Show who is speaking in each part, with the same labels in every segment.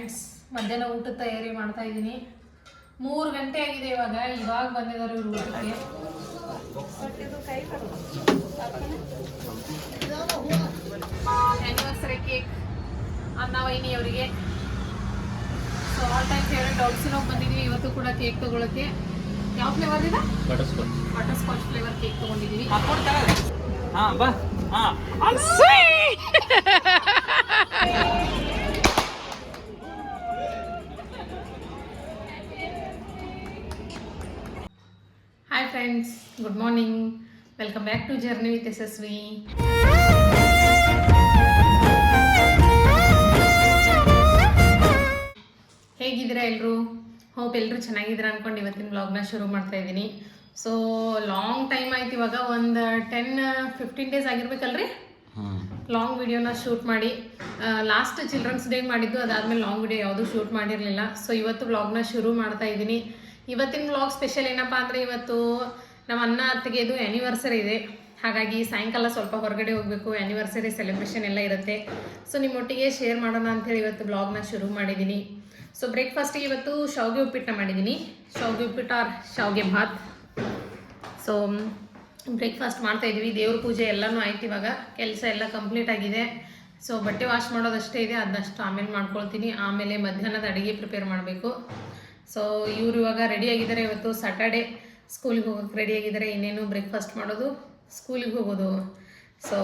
Speaker 1: Friends ಮಧ್ಯಾಹ್ನ ಊಟದ ತಯಾರಿ ಮಾಡ್ತಾ ಇದ್ದೀನಿ. ಮೂರು ಗಂಟೆ ಆಗಿದೆ ಇವಾಗ ಇವಾಗ ಬಂದಿದ್ದಾರೆ ಇವರು ಊಟಕ್ಕೆ. ಆ್ಯನಿವರ್ಸರಿ ಕೇಕ್ ಅನ್ನ ವೈನಿ ಅವರಿಗೆ ಸೊ ಆಲ್ ಟೈಮ್ ಫೇವ್ರೆಟ್ ಡೌಟ್ಸಿನೋಗಿ ಬಂದಿದ್ದೀವಿ ಇವತ್ತು ಕೂಡ ಕೇಕ್ ತಗೊಳಕ್ಕೆ. ಯಾವ ಫ್ಲೇವರ್ ಇದೆ?
Speaker 2: Butterscotch
Speaker 1: butterscotch flavour cake ತಗೊಂಡಿದ್ದೀವಿ
Speaker 2: ಹಾಂ ಬಾ. ಹಾ.
Speaker 1: Friends good morning welcome back to journey with Yashasvi ಹೇಗಿದ್ದೀರಾ ಎಲ್ಲರೂ ಹೋಪ್ ಎಲ್ಲರೂ ಚೆನ್ನಾಗಿದ್ದೀರಾ ಅನ್ಕೊಂಡು ಇವತ್ತಿನ ಬ್ಲಾಗ್ನ ಶುರು ಮಾಡ್ತಾ ಇದ್ದೀನಿ. ಸೊ ಲಾಂಗ್ ಟೈಮ್ ಆಯ್ತು ಇವಾಗ ಒಂದು ಟೆನ್ ಫಿಫ್ಟೀನ್ ಡೇಸ್ ಆಗಿರ್ಬೇಕಲ್ರಿ? ಲಾಂಗ್ ವಿಡಿಯೋನ ಶೂಟ್ ಮಾಡಿ. ಲಾಸ್ಟ್ ಚಿಲ್ಡ್ರನ್ಸ್ ಡೇ ಮಾಡಿದ್ದು ಅದಾದ್ಮೇಲೆ ಲಾಂಗ್ ವಿಡಿಯೋ ಯಾವುದೂ ಶೂಟ್ ಮಾಡಿರಲಿಲ್ಲ. ಸೊ ಇವತ್ತು ಬ್ಲಾಗ್ನ ಶುರು ಮಾಡ್ತಾ ಇದ್ದೀನಿ. ಇವತ್ತಿನ ಬ್ಲಾಗ್ ಸ್ಪೆಷಲ್ ಏನಪ್ಪ ಅಂದರೆ ಇವತ್ತು ನಮ್ಮ ಅನ್ನ ಅತ್ತಿಗೆದು ಆ್ಯನಿವರ್ಸರಿ ಇದೆ. ಹಾಗಾಗಿ ಸಾಯಂಕಾಲ ಸ್ವಲ್ಪ ಹೊರಗಡೆ ಹೋಗಬೇಕು ಆ್ಯನಿವರ್ಸರಿ ಸೆಲೆಬ್ರೇಷನ್ ಎಲ್ಲ ಇರುತ್ತೆ. ಸೊ ನಿಮ್ಮೊಟ್ಟಿಗೆ ಶೇರ್ ಮಾಡೋಣ ಅಂತೇಳಿ ಇವತ್ತು ಬ್ಲಾಗ್ನ ಶುರು ಮಾಡಿದ್ದೀನಿ ಸೊ ಬ್ರೇಕ್ಫಾಸ್ಟಿಗೆ ಇವತ್ತು ಶಾವಿಗೆ ಉಪ್ಪಿಟ್ಟನ್ನ ಮಾಡಿದ್ದೀನಿ ಶಾವಿಗೆ ಉಪ್ಪಿಟ್ಟು ಆರ್ ಶಾವಿಗೆ ಭಾತ್. ಸೊ ಬ್ರೇಕ್ಫಾಸ್ಟ್ ಮಾಡ್ತಾ ಇದೀವಿ. ದೇವ್ರ ಪೂಜೆ ಎಲ್ಲನೂ ಆಯ್ತು ಇವಾಗ. ಕೆಲಸ ಎಲ್ಲ ಕಂಪ್ಲೀಟ್ ಆಗಿದೆ. ಸೊ ಬಟ್ಟೆ ವಾಶ್ ಮಾಡೋದಷ್ಟೇ ಇದೆ. ಅದನ್ನಷ್ಟು ಆಮೇಲೆ ಮಾಡ್ಕೊಳ್ತೀನಿ. ಆಮೇಲೆ ಮಧ್ಯಾಹ್ನದ ಅಡುಗೆ ಪ್ರಿಪೇರ್ ಮಾಡಬೇಕು. ಸೊ ಇವರು ಇವಾಗ ರೆಡಿ ಆಗಿದ್ದಾರೆ. ಇವತ್ತು ಸಾಟರ್ಡೆ ಸ್ಕೂಲಿಗೆ ಹೋಗೋಕ್ಕೆ ರೆಡಿ ಆಗಿದ್ದಾರೆ. ಇನ್ನೇನು ಬ್ರೇಕ್ಫಾಸ್ಟ್ ಮಾಡೋದು ಸ್ಕೂಲಿಗೆ ಹೋಗೋದು. ಸೊ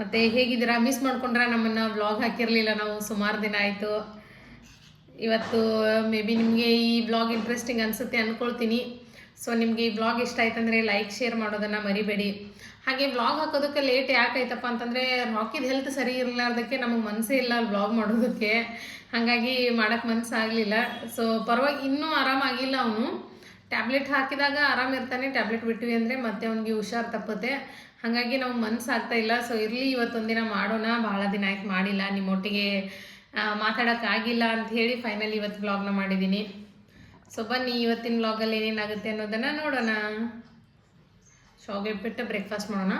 Speaker 1: ಮತ್ತು ಹೇಗಿದ್ದೀರಾ? ಮಿಸ್ ಮಾಡ್ಕೊಂಡ್ರೆ? ನಮ್ಮನ್ನು ವ್ಲಾಗ್ ಹಾಕಿರಲಿಲ್ಲ ನಾವು ಸುಮಾರು ದಿನ ಆಯಿತು. ಇವತ್ತು ಮೇ ಬಿ ನಿಮಗೆ ಈ ಬ್ಲಾಗ್ ಇಂಟ್ರೆಸ್ಟಿಂಗ್ ಅನಿಸುತ್ತೆ ಅಂದ್ಕೊಳ್ತೀನಿ ಸೊ ನಿಮಗೆ ಈ ಬ್ಲಾಗ್ ಇಷ್ಟ ಆಯ್ತಂದರೆ ಲೈಕ್ ಶೇರ್ ಮಾಡೋದನ್ನು ಮರಿಬೇಡಿ. ಹಾಗೆ ವ್ಲಾಗ್ ಹಾಕೋದಕ್ಕೆ ಲೇಟ್ ಯಾಕಾಯ್ತಪ್ಪ ಅಂತಂದರೆ ರಾಕಿದ ಹೆಲ್ತ್ ಸರಿ ಇರಲಾರ್ದಕ್ಕೆ ನಮಗೆ ಮನಸ್ಸೇ ಇಲ್ಲ ಬ್ಲಾಗ್ ಮಾಡೋದಕ್ಕೆ. ಹಾಗಾಗಿ ಮಾಡೋಕ್ಕೆ ಮನಸ್ಸಾಗಲಿಲ್ಲ ಸೊ ಪರವಾಗಿ ಇನ್ನೂ ಆರಾಮಾಗಿಲ್ಲ ಅವನು. ಟ್ಯಾಬ್ಲೆಟ್ ಹಾಕಿದಾಗ ಆರಾಮಿರ್ತಾನೆ ಟ್ಯಾಬ್ಲೆಟ್ ಬಿಟ್ವಿ ಅಂದರೆ ಮತ್ತೆ ಅವ್ನಿಗೆ ಹುಷಾರು ತಪ್ಪುತ್ತೆ. ಹಾಗಾಗಿ ನಾವು ಮನಸ್ಸಾಗ್ತಾ ಇಲ್ಲ. ಸೊ ಇರಲಿ ಇವತ್ತೊಂದಿನ ಮಾಡೋಣ. ಭಾಳ ದಿನ ಆಯ್ತು ಮಾಡಿಲ್ಲ. ನಿಮ್ಮೊಟ್ಟಿಗೆ ಮಾತಾಡೋಕ್ಕಾಗಿಲ್ಲ ಅಂತ ಹೇಳಿ ಫೈನಲಿ ಇವತ್ತು ಬ್ಲಾಗ್ನ ಮಾಡಿದ್ದೀನಿ ಸೊ ಬನ್ನಿ ಇವತ್ತಿನ ಬ್ಲಾಗಲ್ಲಿ ಏನೇನಾಗುತ್ತೆ ಅನ್ನೋದನ್ನು ನೋಡೋಣ. ಶಾವಿಗೆ ಬಿಟ್ಟು ಬ್ರೇಕ್ಫಾಸ್ಟ್ ಮಾಡೋಣ.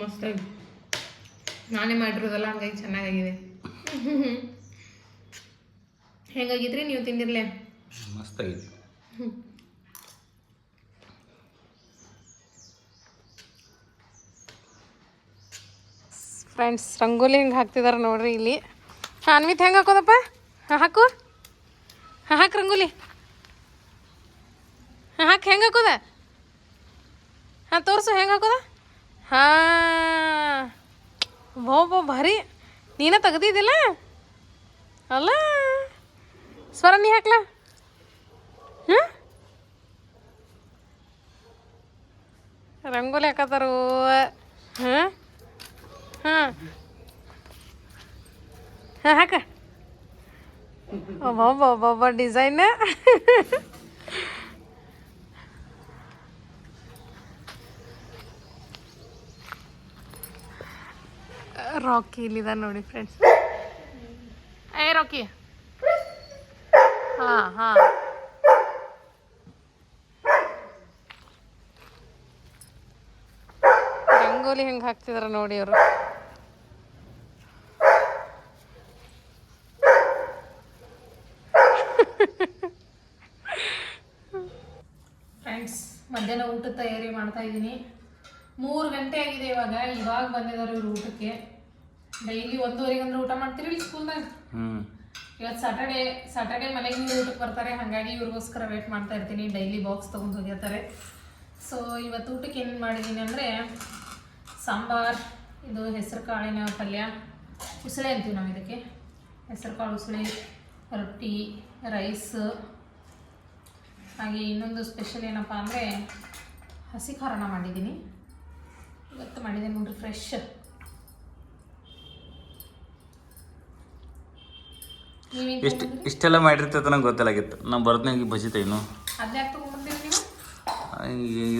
Speaker 1: ಮಸ್ತಾಗಿ ನಾನೇ ಮಾಡಿರೋದಲ್ಲ ಹಂಗಾಗಿ ಚೆನ್ನಾಗಾಗಿದೆ. ಹೆಂಗಾಗಿದ್ರಿ? ನೀವು ತಿಂದಿರಲೇ?
Speaker 2: ಮಸ್ತಾಗಿದೆ
Speaker 1: ಫ್ರೆಂಡ್ಸ್ ರಂಗೋಲಿ ಹಿಂಗೆ ಹಾಕ್ತಿದಾರೆ ನೋಡ್ರಿ ಇಲ್ಲಿ. ಹಾಂ ಅನ್ವಿತ್ ಹೆಂಗೆ ಹಾಕೋದಪ್ಪ? ಹಾಂ ಹಾಕು. ಹಾಂ ಹಾಕು ರಂಗೋಲಿ. ಹಾಕಿ, ಹೆಂಗೆ ಹಾಕೋದ? ಹಾಂ, ತೋರಿಸು, ಹೆಂಗೆ ಹಾಕೋದ? ಹಾಂ. ಬೋ ಬೋ ಭಾರಿ. ನೀನ ತೆಗ್ದಿದ್ದಿಲ್ಲ? ಅಲ್ಲ. ಸ್ವರ ನೀ ಹಾಕ್ಲಾ? ಹಾಂ? ರಂಗೋಲಿ ಹಾಕತ್ತಾರು ಹಾಂ? ಹಾಂ. ಹಾಂ, ಹಾಕ. ಒಬ್ಬೊಬ್ಬ ಡಿಸೈನ್. ರಾಕಿ ಇಲ್ಲಿದ ನೋಡಿ ಫ್ರೆಂಡ್ಸ್ ಏ ರಾಕಿ ಹಾಂ ಹಾಂ. ರಂಗೋಲಿ ಹೆಂಗೆ ಹಾಕ್ತಿದಾರ ನೋಡಿ ಅವರು. ಫ್ರೆಂಡ್ಸ್ ಮಧ್ಯಾಹ್ನ ಊಟದ ತಯಾರಿ ಮಾಡ್ತಾ ಇದ್ದೀನಿ. ಮೂರು ಗಂಟೆ ಆಗಿದೆ ಇವಾಗ. ಇವಾಗ ಬಂದಿದ್ದಾರೆ ಇವ್ರು ಊಟಕ್ಕೆ. ಡೈಲಿ ಒಂದೂವರೆಗೆ ಅಂದ್ರೆ ಊಟ ಮಾಡ್ತೀರಿ ಸ್ಕೂಲ್ದಾಗ?
Speaker 2: ಹ್ಞೂ
Speaker 1: ಇವತ್ತು ಸಾಟರ್ಡೆ ಸಾಟರ್ಡೆ ಮನೆಗೆ ನೀವು ಊಟಕ್ಕೆ ಬರ್ತಾರೆ. ಹಾಗಾಗಿ ಇವ್ರಿಗೋಸ್ಕರ ವೇಟ್ ಮಾಡ್ತಾ ಇರ್ತೀನಿ. ಡೈಲಿ ಬಾಕ್ಸ್ ತೊಗೊಂಡು ಹೋಗಿರ್ತಾರೆ ಸೊ ಇವತ್ತು ಊಟಕ್ಕೆ ಏನು ಮಾಡಿದ್ದೀನಿ ಅಂದರೆ ಸಾಂಬಾರ್ ಇದು ಹೆಸರು ಕಾಳಿನ ಪಲ್ಯ. ಉಸಳೆ ಅಂತೀವಿ ನಾವು ಇದಕ್ಕೆ. ಹೆಸರು ಕಾಳು ಉಸಳೆ ರೊಟ್ಟಿ ರೈಸ್ ಹಾಗೆ ಇನ್ನೊಂದು ಸ್ಪೆಷಲ್ ಏನಪ್ಪ ಅಂದರೆ ಹಸಿ ಖಾರನ ಮಾಡಿದ್ದೀನಿ ಇವತ್ತು ಮಾಡಿದ್ದೀನಿ ನೋಡ್ರಿ ಫ್ರೆಶ್
Speaker 2: ಇಷ್ಟು ಇಷ್ಟೆಲ್ಲ ಮಾಡಿರ್ತೈತೆ ನಂಗೆ ಗೊತ್ತಿಲ್ಲಾಗಿತ್ತು ನಾವು
Speaker 1: ಬರ್ತೀನಿ ಬಜಿತ ಇನ್ನು.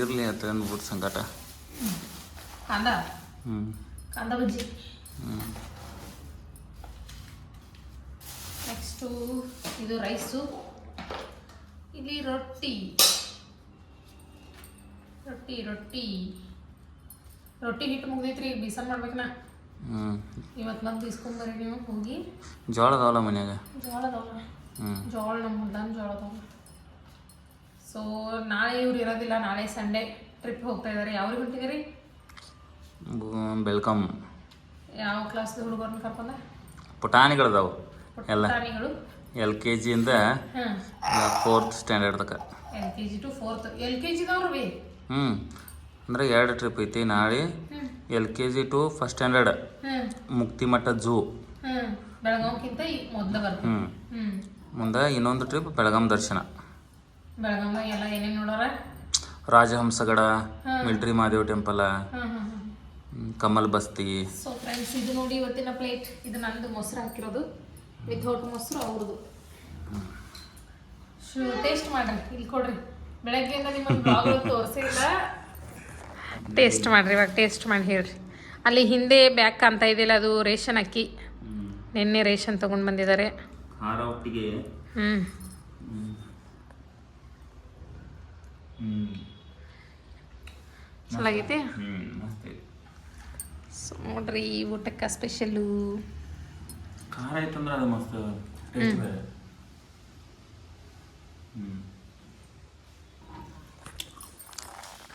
Speaker 2: ಇರಲಿ ಅಂತ ಅಂದ್ಬಿಟ್ಟು ಸಂಕಟ
Speaker 1: ಕಾಂದ?
Speaker 2: ಹ್ಞೂ
Speaker 1: ಕಾಂದ ಬಜ್ಜಿ.
Speaker 2: ಹ್ಞೂ
Speaker 1: ನೆಕ್ಸ್ಟು ಇದು ರೈಸು ಇಲ್ಲಿ ರೊಟ್ಟಿ. ರೊಟ್ಟಿ ರೊಟ್ಟಿ. ರೊಟ್ಟಿ ಹಿಟ್ಟು ಮುಗ್ದೈತ್ರಿ ಬಿಸನ್ ಮಾಡ್ಬೇಕನ.
Speaker 2: ಹ್ಞೂ
Speaker 1: ಇವತ್ತು ಮತ್ತೆ ಇಸ್ಕೊಂಬರ್ರಿ ನೀವು ಹೋಗಿ.
Speaker 2: ಜೋಳ ಅದಾವಲ್ಲ ಮನ್ಯಾಗ?
Speaker 1: ಜೋಳ ಅದಾವ
Speaker 2: ಹ್ಞೂ
Speaker 1: ಜೋಳ ನಮ್ಮ ಹೊಲ್ದಾನ ಜೋಳ ಅದಾವ ಸೊ ನಾಳೆ ಇವ್ರು ಇರೋದಿಲ್ಲ ನಾಳೆ ಸಂಡೇ ಟ್ರಿಪ್ ಹೋಗ್ತಾ ಇದ್ದಾರೆ ಯಾವ್ರಿಗೆ ಹೊಂಟಿದ್ದೀರಿ?
Speaker 2: ಬೆಳ್ಕಮ್
Speaker 1: ಯಾವ ಕ್ಲಾಸ್ ಹುಡುಗರನ್ನ ಕರ್ಕೊಂಡ?
Speaker 2: ಪುಟಾಣಿಗಳದಾವು ಎಲ್ಲ. ಎಲ್ ಕೆ ಜಿಯಿಂದ ಫೋರ್ತ್ ಸ್ಟ್ಯಾಂಡರ್ಡ್ ತಕ.
Speaker 1: L K G to fourth L K ಜಿದವ್ರು ಬಿ
Speaker 2: ಹ್ಞೂ ಅಂದ್ರೆ ಎರಡು ಟ್ರಿಪ್ ಐತಿ ನಾಳೆ L K G to first standard
Speaker 1: Mukti
Speaker 2: Muktimath zoo
Speaker 1: ಹ್ಞೂ
Speaker 2: ಮುಂದೆ ಇನ್ನೊಂದು ಟ್ರಿಪ್ ಬೆಳಗಾಂ ದರ್ಶನ. Rajhansgad. Military Mahadev temple Kamal Basti.
Speaker 1: So friends ಇದು ನೋಡಿ ಇವತ್ತಿನ ಪ್ಲೇಟ್ ಇದು ನಂದು ಮೊಸರು ಹಾಕಿರೋದು. ವಿಥೌಟ್ ಮೊಸರು ಅವ್ರದ್ದು. ಟೇಸ್ಟ್ ಮಾಡ್ರಿ ಇಲ್ಲಿ ಕೊಡ್ರಿ. ಬೆಳಗ್ಗೆ ನಿಮ್ಮ ತೋರಿಸಿಲ್ಲ. ಟೇಸ್ಟ್ ಮಾಡ್ರಿ ಇವಾಗ ಟೇಸ್ಟ್ ಮಾಡಿ ಹೇಳ್ರಿ. ಅಲ್ಲಿ ಹಿಂದೆ ಬ್ಯಾಕ್ ಅಂತ ಇದೆಯಲ್ಲ ಅದು ರೇಷನ್ ಅಕ್ಕಿ. ನಿನ್ನೆ ರೇಷನ್ ತೊಗೊಂಡು ಬಂದಿದ್ದಾರೆ.
Speaker 2: ಖಾರ ಒಟ್ಟಿಗೆ.
Speaker 1: ಹ್ಞೂ ಚೆನ್ನಾಗೈತಿ? ಸೊ ನೋಡ್ರಿ ಊಟಕ್ಕೆ ಸ್ಪೆಷಲ್ಲು.
Speaker 2: ಖಾರ ಐತಂದ್ರೆ ಅದು ಮಸ್ತ್ ಹ್ಞೂ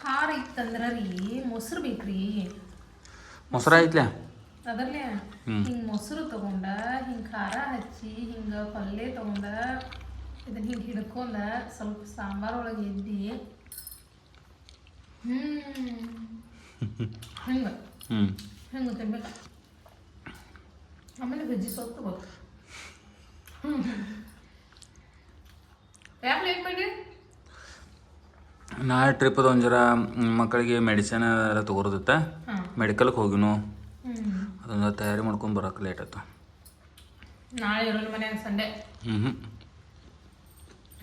Speaker 1: ಖಾರ ಇತ್ತಂದ್ರ ರೀ ಮೊಸರು ಬೇಕ್ರಿ.
Speaker 2: ಮೊಸರ ಐತ್ಲ? ಅದರ್ಲೆ.
Speaker 1: ಹಿಂಗೆ ಮೊಸರು ತಗೊಂಡ ಹಿಂಗ ಖಾರ ಹಚ್ಚಿ ಹಿಂಗ ಪಲ್ಯ ತಗೊಂಡ ಇದನ್ನ ಹಿಂಗ ಹಿಡ್ಕೊಂಡ ಸ್ವಲ್ಪ ಸಾಂಬಾರ್ ಒಳಗೆ ಎದ್ದಿ. ಹ್ಮ್. ಹಿಂಗೆ.
Speaker 2: ಹ್ಮ್.
Speaker 1: ಹಿಂಗೆ ತಿನ್ಬೇಕು. ಆಮೇಲೆ ಬಜ್ಜಿ ಸೊಪ್ಪು ಹ್ಮ್. ಯಾಕೆ ಲೇಟ್ ಮಾಡಿ
Speaker 2: ನಾಳೆ ಟ್ರಿಪ್ಪದ ಒಂದು ಜರ ಮಕ್ಕಳಿಗೆ ಮೆಡಿಸಿನ್ ಎಲ್ಲ ತಗೋರ್ದಿತ್ತ. ಮೆಡಿಕಲ್ಗೆ ಹೋಗಿನು. ಅದೊಂದು ತಯಾರಿ ಮಾಡ್ಕೊಂಡು ಬರೋಕೆ ಲೇಟ್ ಆಯ್ತು.
Speaker 1: ನಾಳೆ ಇರೋಲ್ಲ ಮನೆ ಸಂಡೇ
Speaker 2: ಹ್ಞೂ ಹ್ಞೂ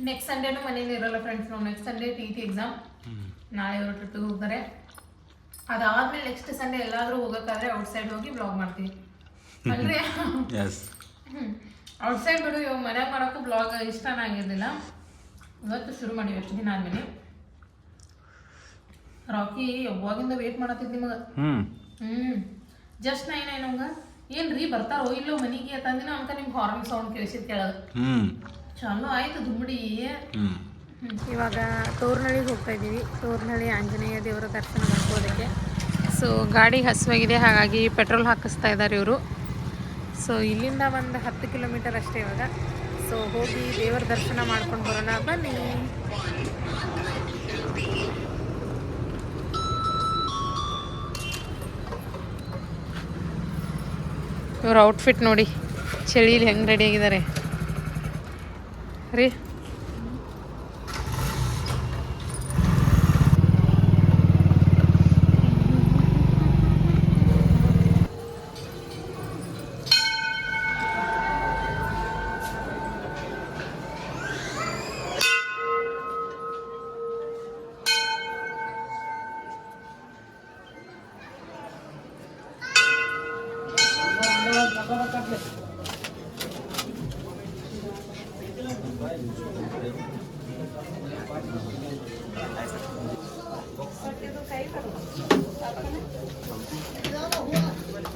Speaker 1: ನೆಕ್ಸ್ಟ್ ಸಂಡೇನು ಮನೇಲಿ ಇರೋಲ್ಲ ಫ್ರೆಂಡ್ಸ್ ನಾವು. Next Sunday T T exam ನಾಳೆ ಅವರು ಟ್ರಿಪ್ಪಿಗೆ ಹೋಗ್ತಾರೆ. ಅದಾದ್ಮೇಲೆ ನೆಕ್ಸ್ಟ್ ಸಂಡೇ ಎಲ್ಲಾದರೂ ಹೋಗೋಕ್ಕಾದ್ರೆ ಔಟ್ಸೈಡ್ ಹೋಗಿ ಬ್ಲಾಗ್ ಮಾಡ್ತೀವಿ. ಅಲ್ರಿ ಔಟ್ಸೈಡ್ ಬಿಡು ಇವಾಗ ಮನ್ಯಾಗ ಮಾಡೋಕ್ಕೂ ಬ್ಲಾಗ್ ಇಷ್ಟನೇ ಆಗಿರಲಿಲ್ಲ. ಇವತ್ತು ಶುರು ಮಾಡಿ ಎಷ್ಟು ದಿನ ಆದ್ಮೇಲೆ? ರಾಕಿ ಯಾವಾಗಿಂದ ವೇಟ್ ಮಾಡತ್ತಿದ್ ನಿಮಗೆ.
Speaker 2: ಹ್ಮ್.
Speaker 1: ಹ್ಮ್. ಜಸ್ಟ್ ನಾ ಏನಾಯ್ನಂಗ ಏನ್ರಿ ಬರ್ತಾರೋ ಇಲ್ಲೋ ಮನೆಗೆ ಅಂತಂದಿನ ಅಂತ ನಿಮ್ ಹಾರ್ನ್ ಸೌಂಡ್ ಕೇಳಿಸಿದ್ ಕೇಳೋದು.
Speaker 2: ಹ್ಮ್.
Speaker 1: ಚಲೋ ಆಯ್ತು
Speaker 2: ದುಮ್ಡಿ
Speaker 1: ಇವಾಗ ತೋರ್ನಳ್ಳಿಗೆ ಹೋಗ್ತಾ ಇದ್ದೀವಿ ತೋರ್ನಳ್ಳಿ ಆಂಜನೇಯ ದೇವರ ದರ್ಶನ ಮಾಡ್ಕೋದಕ್ಕೆ ಸೊ ಗಾಡಿ ಹಸುವಾಗಿದೆ. ಹಾಗಾಗಿ ಪೆಟ್ರೋಲ್ ಹಾಕಿಸ್ತಾ ಇದ್ದಾರೆ ಇವರು. ಸೊ ಇಲ್ಲಿಂದ ಒಂದು ಹತ್ತು ಕಿಲೋಮೀಟರ್ ಅಷ್ಟೇ ಇವಾಗ. ಸೊ ಹೋಗಿ ದೇವರ ದರ್ಶನ ಮಾಡ್ಕೊಂಡು ಬರೋಣ. ಬನ್ನಿ. ಇವ್ರ ಔಟ್ಫಿಟ್ ನೋಡಿ. ಚಳಿಲಿ ಹೆಂಗೆ ರೆಡಿ ಆಗಿದ್ದಾರೆ. ರೀ?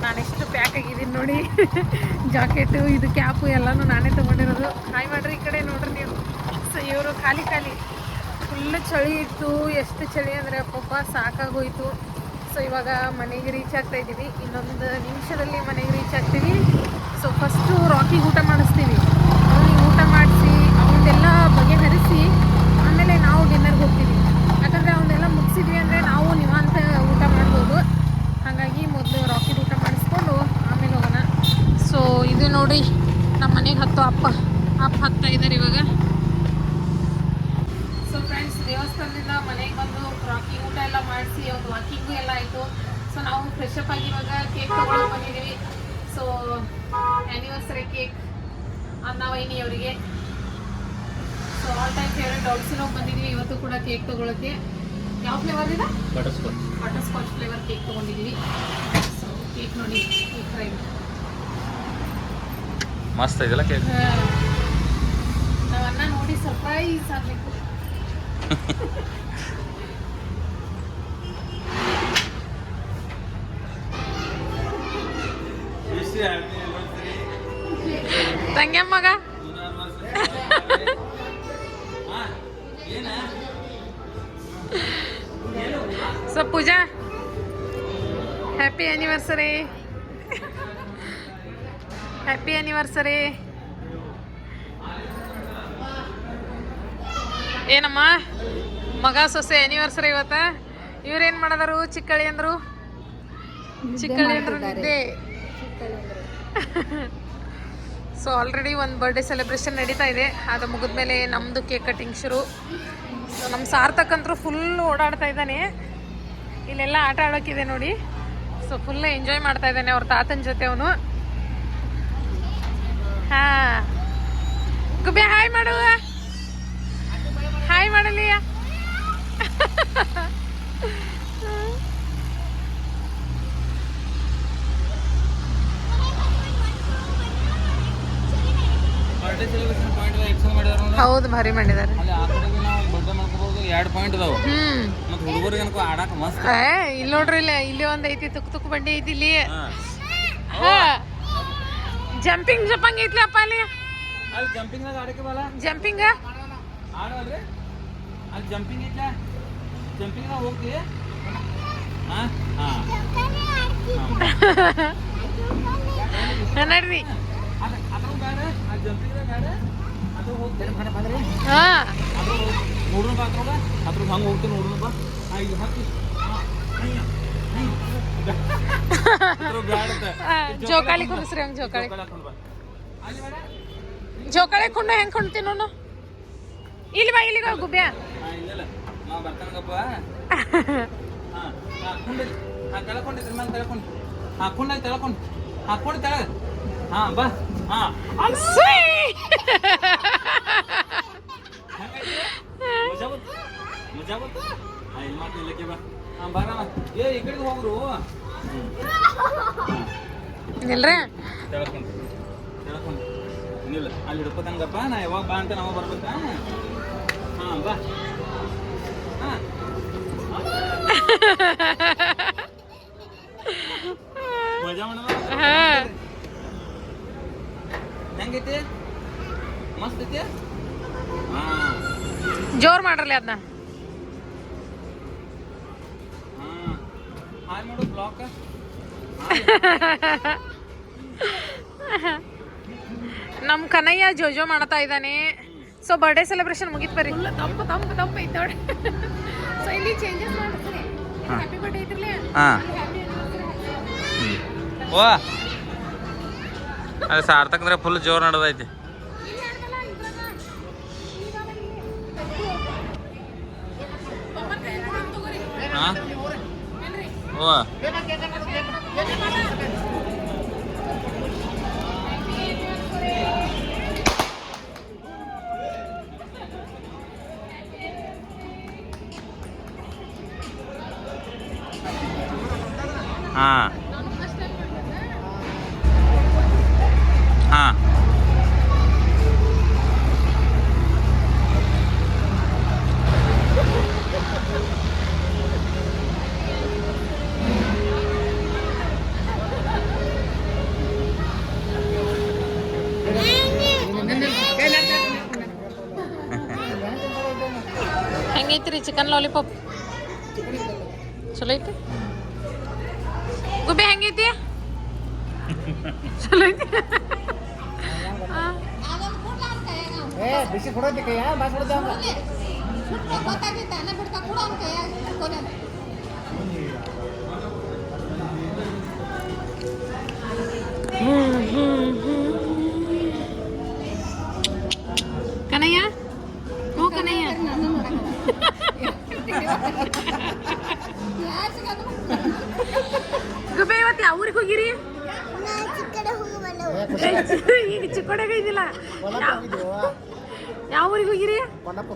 Speaker 1: ನಾನೆಷ್ಟು ಪ್ಯಾಕ್ ಆಗಿದ್ದೀನಿ ನೋಡಿ. ಜಾಕೆಟು ಇದು ಕ್ಯಾಪು ಎಲ್ಲನೂ ನಾನೇ ತೊಗೊಂಡಿರೋದು. ಹಾಯ್ ಮಾಡ್ರಿ ಈ ಕಡೆ ನೋಡ್ರಿ ನೀವು. ಸೊ ಇವರು ಖಾಲಿ ಖಾಲಿ. ಫುಲ್ ಚಳಿ ಇತ್ತು. ಎಷ್ಟು ಚಳಿ ಅಂದರೆ ಪಾಪ ಸಾಕಾಗೋಯ್ತು. ಸೊ ಇವಾಗ ಮನೆಗೆ ರೀಚ್ ಆಗ್ತಾ ಇದ್ದೀವಿ. ಇನ್ನೊಂದು ನಿಮಿಷದಲ್ಲಿ ಮನೆಗೆ ರೀಚ್ ಆಗ್ತೀವಿ. ಸೊ ಫಸ್ಟು ರಾಕಿ ಊಟ ಮಾಡಿಸ್ತೀವಿ. loco, ಕೇಕ್ ತೊಗೊಳಕ್ಕೆ ಯಾವ ಫ್ಲೇವರ್ ಇದೆ?
Speaker 2: Butterscotch
Speaker 1: butterscotch flavour cake ತೊಗೊಂಡಿದ್ದೀವಿ ಸೊ ಕೇಕ್ ನೋಡಿ ಈ ಥರ ಇದೆ.
Speaker 2: ಮಸ್ತ್ ಇದೆಲ್ಲ ಕೇಕ್
Speaker 1: ನಾವನ್ನ ನೋಡಿ ಸರ್ಪ್ರೈಸ್ ಆಗಬೇಕು. ತಂಗ್ಯ so Pooja happy anniversary happy anniversary ಏನಮ್ಮ? ಮಗ ಸೊಸೆ ಆ್ಯನಿವರ್ಸರಿ ಇವತ್ತ? ಏನು ಮಾಡದಾರು? ಚಿಕ್ಕಳಿ ಅಂದ್ರು? ಚಿಕ್ಕಳಿ ಅಂದ್ರು ನಿದ್ದೆ. ಸೊ ಆಲ್ರೆಡಿ ಒಂದು ಬರ್ಡೇ ಸೆಲೆಬ್ರೇಷನ್ ನಡೀತಾ ಇದೆ. ಅದು ಮುಗಿದ್ಮೇಲೆ ನಮ್ಮದು ಕೇಕ್ ಕಟಿಂಗ್ ಶುರು. ಸೊ ನಮ್ಮ ಸಾರ್ಥಕ್ ಅಂತೂ ಫುಲ್ ಓಡಾಡ್ತಾ ಇದ್ದಾನೆ. ಇಲ್ಲೆಲ್ಲ ಆಟ ಆಡೋಕ್ಕಿದೆ ನೋಡಿ. ಸೊ ಫುಲ್ ಎಂಜಾಯ್ ಮಾಡ್ತಾ ಇದ್ದಾನೆ ಅವ್ರ ತಾತನ ಜೊತೆ ಅವನು. ಹಾ. ಗುಬ್ಬೆ ಹಾಯ್ ಮಾಡು. ಹಾಯ್ ಮಾಡಲಿ.
Speaker 2: ಬರ್ಡೇ ಸೆಲೆಬ್ರೇಷನ್ ಪಾಯಿಂಟ್ ಎಕ್ಸಲ್ ಮಾಡಿದಾರ
Speaker 1: ಹೌದು ಭಾರಿ ಮಾಡಿದ್ದಾರೆ
Speaker 2: ಆ ಎರಡು ಪಾಯಿಂಟ್ ಅದಾವ. ಮತ್ತೆ ಹುಡುಗರಿಗೆ ಅನ್ಕೋ ಆಡಾಕ ಮಸ್ತ್.
Speaker 1: ಇಲ್ಲಿ ನೋಡ್ರಿ ಇಲ್ಲ ಇಲ್ಲಿ ಒಂದ್ ಐತಿ ತುಕ್ ತುಕ್ ಬಂಡಿ ಐತಿ ಇಲ್ಲಿ.
Speaker 2: ಹಾ.
Speaker 1: ಜಂಪಿಂಗ್ ಜಂಪಂಗ್ ಐತ್ಲಿ ಅಪ್ಪ ಅಲ್ಲಿ?
Speaker 2: ಅಲ್ಲಿ ಜಂಪಿಂಗ್ ನಾಗ ಆಡಕ್ಕೆ ಬಲ್ಲ
Speaker 1: ಜಂಪಿಂಗ್
Speaker 2: ಆಡವಲ್ರಿ. ಅಲ್ಲಿ ಜಂಪಿಂಗ್ ಐತ್ಲ. ಜಂಪಿಂಗ್ ನಾಗ ಹೋಗ್ತಿ. ಹಾ? ಹಾ.
Speaker 1: ನಡ್ರಿ.
Speaker 2: ಅದ ಬೇಡ ಅಲ್ಲಿ ಜಂಪಿಂಗ್ ಬೇಡ ಅದು ಹೋಗ್ತೇನೆ
Speaker 1: ಹಾ.
Speaker 2: ನೋಡೋಣ ಬಾ ಅದ್ರಾಗ ಅದ್ರಾಗ ಹಂಗೆ ಹೋಗ್ತೀನಿ ನೋಡೋಣ ಬಾ. ಈಗ ಹತ್ತಿ ಜೋಕಾಳಿ ಹಂಗೆ.
Speaker 1: ಜೋಕಾಳಿ ಕುಂದ್ಸ್ರಿ ಹಂಗ್
Speaker 2: ಹಾಕೊಂಡ್ ಬೇಡ.
Speaker 1: ಜೋಕಾಲಿ ಕೊಂಡು ಹೆಂಗ್ ಕೊಂಡ್ತೀನಿ ನೋನು ಇಲ್ಲಿ ಬಾ ಇಲ್ಲಿಗ
Speaker 2: ಇಲ್ಲ ಹಾಕೊಂಡು ತೆಳಕೊಂಡು ಹಾ ಕುಂಡಾಗಿ ತೆಳಕೊಂಡು. ಹಾ ಹಾ ಬಾ. ಹಾ
Speaker 1: ಸುಯ್!
Speaker 2: ಹೆಂಗೈತಿ? ಮಜಾ ಬಂತು ಮಜಾ ಬಂತು? ಇಲ್ಲಿ ಮಾಡ್ತೀನಿ ಇಲ್ಲಕ್ಕೆ ಬಾ. ಹಾಂ ಬಾರಮ್ಮ ಏ ಈ ಕಡೆಗೆ ಹೋಗ್ರು.
Speaker 1: ನಿಲ್ರಿ
Speaker 2: ತೆಳಕೊಂಡು. ತೆಳಕೊಂಡು. ನಿಲ್ಲ ಅಲ್ಲಿ ಹಿಡ್ಕೊತಂಗಪ್ಪ. ನಾ ಯಾವಾಗ ಬಾ ಅಂತ ನಾವು ಬರ್ಬೇಕಾ? ಹಾ ಬಾ. ಹಾ. ಮಜಾ
Speaker 1: ಮಾಡ
Speaker 2: ಹೆಂಗೈತಿ? ಮಸ್ತ್ ಐತಿ? ಹಾ.
Speaker 1: ಜೋರ್ ಮಾಡ್ರಲ್ಲಿ ಅದನ್ನ
Speaker 2: ಹಾ ಹಾಯ್ ಮಾಡು ಬ್ಲಾಕ್
Speaker 1: ನಮ್ ಕನಯ್ಯ ಜೋಜೋ ಮಾಡ್ತಾ ಇದ್ದಾನೆ. ಸೊ ಬರ್ಡೇ ಸೆಲೆಬ್ರೇಷನ್ ಮುಗಿತ್ ಬರ್ರಿ. ತಂಪು ತಂಪು ತಂಪು ಐತೆ ನೋಡಿ ಸೊ ಇಲ್ಲಿ ಚೇಂಜಸ್ ಮಾಡ್ತೀನಿ. ಹ್ಯಾಪಿ ಬರ್ಡೇ
Speaker 2: ಹಾ. ಓ ಅದು ಸಾರ್ಥಕ್ ಅಂದ್ರೆ ಫುಲ್ ಜೋರ್ ನಡೆದೈತಿ. ಹಾ? ಓ ಹಾ
Speaker 1: ಚಿಕನ್ ಲಾಲಿಪಾಪ್ ಚಲೋ ಐತಿ ಗುಬ್ಬೆ ಹೆಂಗೈತಿ ಚಲೋ ಐತಿ
Speaker 3: ಬಿಸಿ ಕೊಡೋದಿ ಕೈಯ ಬಾಸ್ ಕೊಡೋದ
Speaker 1: ಗುಬ್ಬೆ ಇವತ್ತು ಯಾವ ಊರಿಗೆ ಹೋಗಿರಿ? ಈಗ ಚಿಕ್ಕೋಡಾಗ ಇದಿಲ್ಲ ಯಾವ ಊರಿಗೆ ಹೋಗಿರಿ?
Speaker 3: ಕೊಲ್ಲಪ್ಪ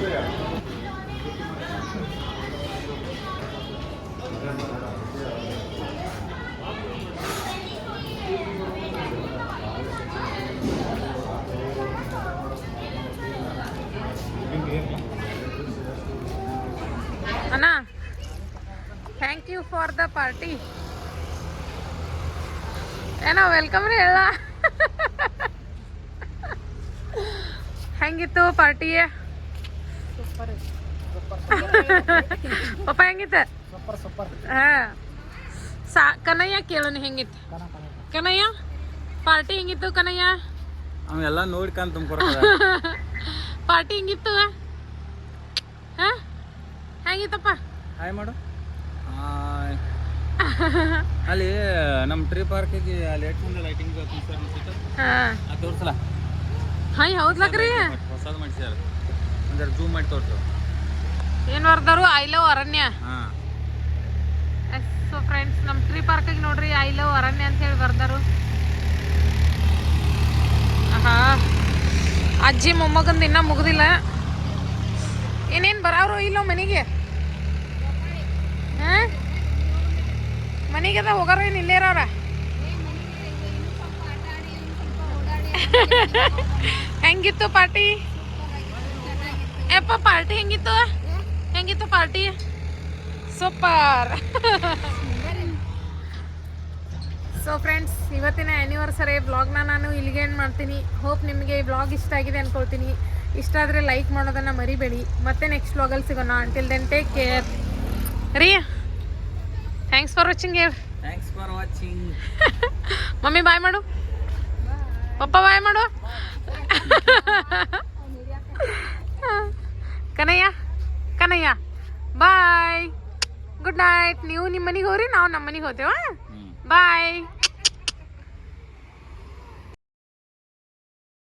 Speaker 1: अना thank you for the party Anna welcome रे हंगीत पार्टी है ಪಪ್ಪ ಹೆಂಗಿತ್ತು
Speaker 3: ಸೂಪರ್ ಸೂಪರ್.
Speaker 1: ಹಾ. ಸಾ ಕನಯ್ಯ ಕೇಳೋಣ ಹೆಂಗಿತ್ತು? ಕನಯ್ಯ? ಪಾರ್ಟಿ ಹೆಂಗಿತ್ತು ಕನಯ್ಯ?
Speaker 2: ಅವೆಲ್ಲ ನೋಡ್ಕೊಂಡ್ ತುಂಬ್ಕೊಡ
Speaker 1: ಪಾರ್ಟಿ ಹೆಂಗಿತ್ತು? ಹಾ? ಹೆಂಗಿತ್ತಪ್ಪ?
Speaker 2: ಹಾಯ್ ಮಾಡು. ಅಲ್ಲಿ ನಮ್ಮ ಟ್ರೀ ಪಾರ್ಕಿಗೆ ಅಲ್ಲಿ ಎಷ್ಟು ಚಂದ ಲೈಟಿಂಗ್
Speaker 1: ಹಾ.
Speaker 2: ಹಾಯ್ ತೋರ್ಸಲ್ಲ.
Speaker 1: ಹಾಯ್ ಹೌದ್ಲಕ್ರಿ
Speaker 2: ಹೊಸದು ಮಾಡಿಸ್ಯಾರ ಒಂದೆರಡು ಜೂಮ್ ಮಾಡಿ ತೋರ್ಸು.
Speaker 1: ಏನ್ ಬರ್ದಾರು ಐ ಲವ್ ಅರಣ್ಯ.
Speaker 2: ಹಾಂ.
Speaker 1: ಸೊ ಫ್ರೆಂಡ್ಸ್ ನಮ್ಮ ಟ್ರೀ ಪಾರ್ಕಿಗೆ ನೋಡ್ರಿ ಐ ಲವ್ ಅರಣ್ಯ ಅಂತ ಹೇಳಿ ಬರ್ದಾರು ಅಜ್ಜಿ ಮೊಮ್ಮಗಂದು ಇನ್ನೂ ಮುಗ್ದಿಲ್ಲ. ಏನೇನು ಬರಾವ್ರು ಇಲ್ಲೋ ಮನೆಗೆ? ಹಾಂ? ಮನೆಗೆ ಹೋಗಾರ ಏನು ಇಲ್ಲೇ ಇರೋರ? ಹೆಂಗಿತ್ತು ಪಾರ್ಟಿ? ಯಪ್ಪ ಪಾರ್ಟಿ ಹೆಂಗಿತ್ತು? ಹೆಂಗಿತ್ತು ಪಾರ್ಟಿ ಸೂಪರ್ ಸೊ ಫ್ರೆಂಡ್ಸ್ ಇವತ್ತಿನ ಆ್ಯನಿವರ್ಸರಿ ಬ್ಲಾಗ್ನ ನಾನು ಇಲ್ಲಿಗೆ ಏನು ಮಾಡ್ತೀನಿ. ಹೋಪ್ ನಿಮಗೆ ಈ ಬ್ಲಾಗ್ ಇಷ್ಟ ಆಗಿದೆ ಅಂದ್ಕೊಳ್ತೀನಿ ಇಷ್ಟ ಆದರೆ ಲೈಕ್ ಮಾಡೋದನ್ನು ಮರಿಬೇಡಿ. ಮತ್ತೆ ನೆಕ್ಸ್ಟ್ ಬ್ಲಾಗಲ್ಲಿ ಸಿಗೋಣ. ಅಂಟಿಲ್ ದೆನ್ ಟೇಕ್ ಕೇರ್ ರೀ thanks for watching air
Speaker 2: thanks for watching
Speaker 1: mummy bye ಮಾಡು. ಪಪ್ಪ ಬಾಯ್ ಮಾಡು. ಕನಯ್ಯ. ಕನಯ್ಯ. ಬಾಯ್ ಗುಡ್ ನೈಟ್ ನೀವು ನಿಮ್ಮ ಮನೆಗೆ ಹೋಗ್ರಿ ನಾವು ನಮ್ಮ ಮನೆಗೆ ಹೋಗ್ತೇವ
Speaker 2: ಹ್ಞೂ
Speaker 1: ಬಾಯ್